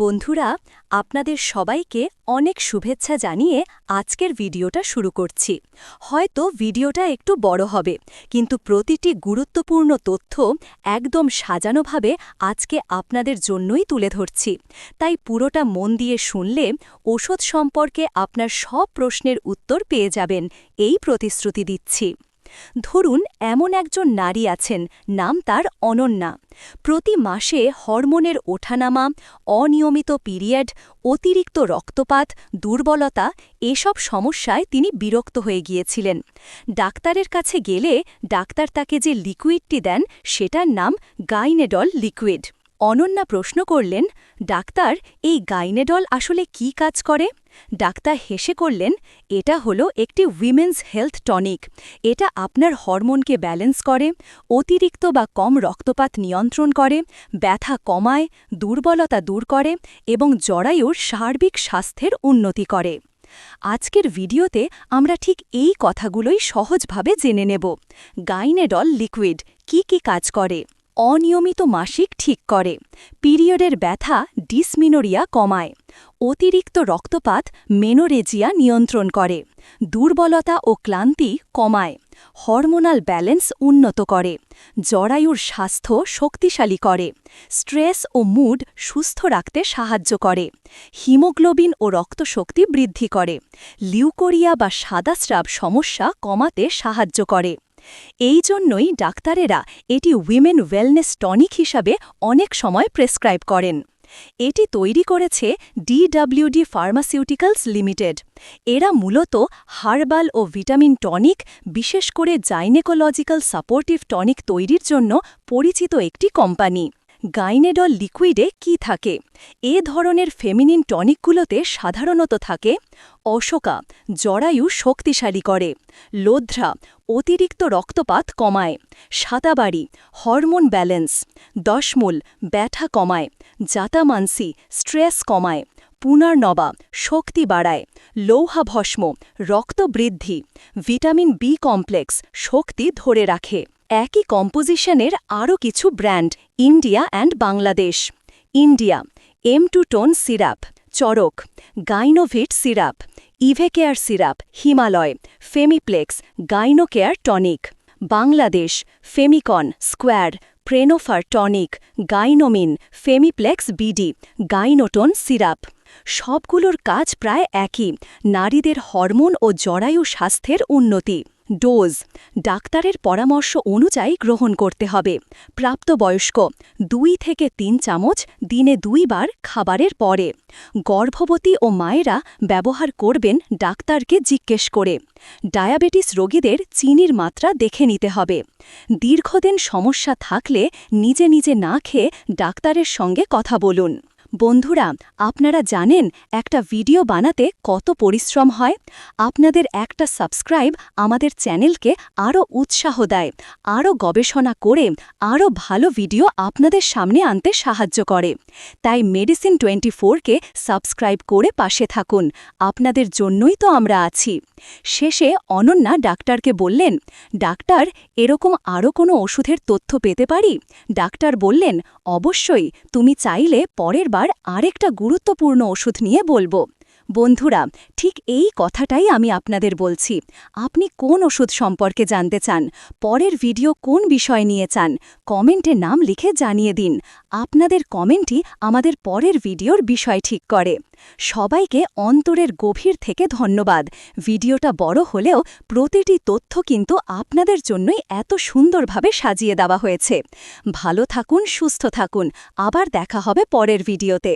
বন্ধুরা, আপনাদের সবাইকে অনেক শুভেচ্ছা জানিয়ে আজকের ভিডিওটা শুরু করছি। হয়তো ভিডিওটা একটু বড় হবে, কিন্তু প্রতিটি গুরুত্বপূর্ণ তথ্য একদম সাজানোভাবে আজকে আপনাদের জন্যই তুলে ধরছি। তাই পুরোটা মন দিয়ে শুনলে ওষুধ সম্পর্কে আপনার সব প্রশ্নের উত্তর পেয়ে যাবেন, এই প্রতিশ্রুতি দিচ্ছি। ধরুন, এমন একজন নারী আছেন, নাম তার অনন্যা। প্রতি মাসে হরমোনের ওঠানামা, অনিয়মিত পিরিয়ড, অতিরিক্ত রক্তপাত, দুর্বলতা এসব সমস্যায় তিনি বিরক্ত হয়ে গিয়েছিলেন। ডাক্তারের কাছে গেলে ডাক্তার তাকে যে লিকুইডটি দেন, সেটার নাম গাইনেডল লিকুইড। অনন্যা প্রশ্ন করলেন, ডাক্তার, এই গাইনেডল আসলে কি কাজ করে? ডাক্তার হেসে করলেন, এটা হলো একটি উইমেন্স হেলথ টনিক। এটা আপনার হরমোনকে ব্যালেন্স করে, অতিরিক্ত বা কম রক্তপাত নিয়ন্ত্রণ করে, ব্যথা কমায়, দুর্বলতা দূর করে এবং জরায়ুর সার্বিক স্বাস্থ্যের উন্নতি করে। আজকের ভিডিওতে আমরা ঠিক এই কথাগুলোই সহজভাবে জেনে নেব। গাইনেডল লিকুইড কি কি কাজ করে? অনিয়মিত মাসিক ঠিক করে। পিরিয়ডের ব্যথা ডিসমিনোরিয়া কমায়। অতিরিক্ত রক্তপাত মেনোরেজিয়া নিয়ন্ত্রণ করে। দুর্বলতা ও ক্লান্তি কমায়। হরমোনাল ব্যালেন্স উন্নত করে। জরায়ুর স্বাস্থ্য শক্তিশালী করে। স্ট্রেস ও মুড সুস্থ রাখতে সাহায্য করে। হিমোগ্লোবিন ও রক্তশক্তি বৃদ্ধি করে। লিউকোরিয়া বা সাদাস্রাব সমস্যা কমাতে সাহায্য করে। এই জন্যই ডাক্তারেরা এটি উইমেন ওয়েলনেস টনিক হিসাবে অনেক সময় প্রেসক্রাইব করেন। এটি তৈরি করেছে ডিডব্লিউডি ফার্মাসিউটিক্যালস লিমিটেড এরা মূলত হার্বাল ও ভিটামিন টনিক, বিশেষ করে জাইনেকোলজিক্যাল সাপোর্টিভ টনিক তৈরির জন্য পরিচিত একটি কোম্পানি। গাইনেডল লিকুইডে কি থাকে? এ ধরনের ফেমিনিন টনিকগুলোতে সাধারণত থাকে অশোকা, জরায়ু শক্তিশালী করে লোধ্রা অতিরিক্ত রক্তপাত কমায়। সাতাবাড়ি হরমোন ব্যালেন্স, দশমূল, ব্যথা কমায়, জাতামানসি, স্ট্রেস কমায়, পুনর্নবা, শক্তি বাড়ায়, লৌহাভস্ম রক্ত বৃদ্ধি ভিটামিন বি কমপ্লেক্স, শক্তি ধরে রাখে। একই কম্পোজিশনের আরও কিছু brand, India and Bangladesh. India M two tone syrup Charak Gynovit syrup Evecare syrup, Himalaya, Femiplex, Gynocare tonic. Bangladesh, Femicon Square, Prenofer tonic, Gynomin, Femiplex BD, Gynoton syrup. সবগুলোর কাজ প্রায় একই, নারীদের হরমোন ও জরায়ু স্বাস্থ্যের উন্নতি। ডোজ ডাক্তারের পরামর্শ অনুযায়ী গ্রহণ করতে হবে। প্রাপ্তবয়স্ক, দুই থেকে তিন চামচ দিনে দুইবার খাবারের পরে। গর্ভবতী ও মায়েরা ব্যবহার করবেন ডাক্তারকে জিজ্ঞেস করে। ডায়াবেটিস রোগীদের চিনির মাত্রা দেখে নিতে হবে। দীর্ঘদিন সমস্যা থাকলে নিজে নিজে না খেয়ে ডাক্তারের সঙ্গে কথা বলুন। বন্ধুরা, আপনারা জানেন একটা ভিডিও বানাতে কত পরিশ্রম হয়? আপনাদের একটা সাবস্ক্রাইব আমাদের চ্যানেলকে আরও উৎসাহ দেয় আরও গবেষণা করে আরও ভালো ভিডিও আপনাদের সামনে আনতে সাহায্য করে। তাই মেডিসিন টোয়েন্টি ফোরকে সাবস্ক্রাইব করে পাশে থাকুন, আপনাদের জন্যই তো আমরা আছি। শেষে অনন্যা ডাক্তারকে বললেন, ডাক্তার, এরকম আরও কোনো ওষুধের তথ্য পেতে পারি? ডাক্তার বললেন, অবশ্যই, তুমি চাইলে পরের বার আরেকটা গুরুত্বপূর্ণ ওষুধ নিয়ে বলব। বন্ধুরা, ঠিক এই কথাটাই আমি আপনাদের বলছি। আপনি কোন ওষুধ সম্পর্কে জানতে চান, পরের ভিডিও কোন বিষয় নিয়ে চান, কমেন্টে নাম লিখে জানিয়ে দিন। আপনাদের কমেন্টই আমাদের পরের ভিডিওর বিষয় ঠিক করে। সবাইকে অন্তরের গভীর থেকে ধন্যবাদ। ভিডিওটা বড় হলেও প্রতিটি তথ্য কিন্তু আপনাদের জন্যই এত সুন্দরভাবে সাজিয়ে দেওয়া হয়েছে। ভালো থাকুন, সুস্থ থাকুন। আবার দেখা হবে পরের ভিডিওতে।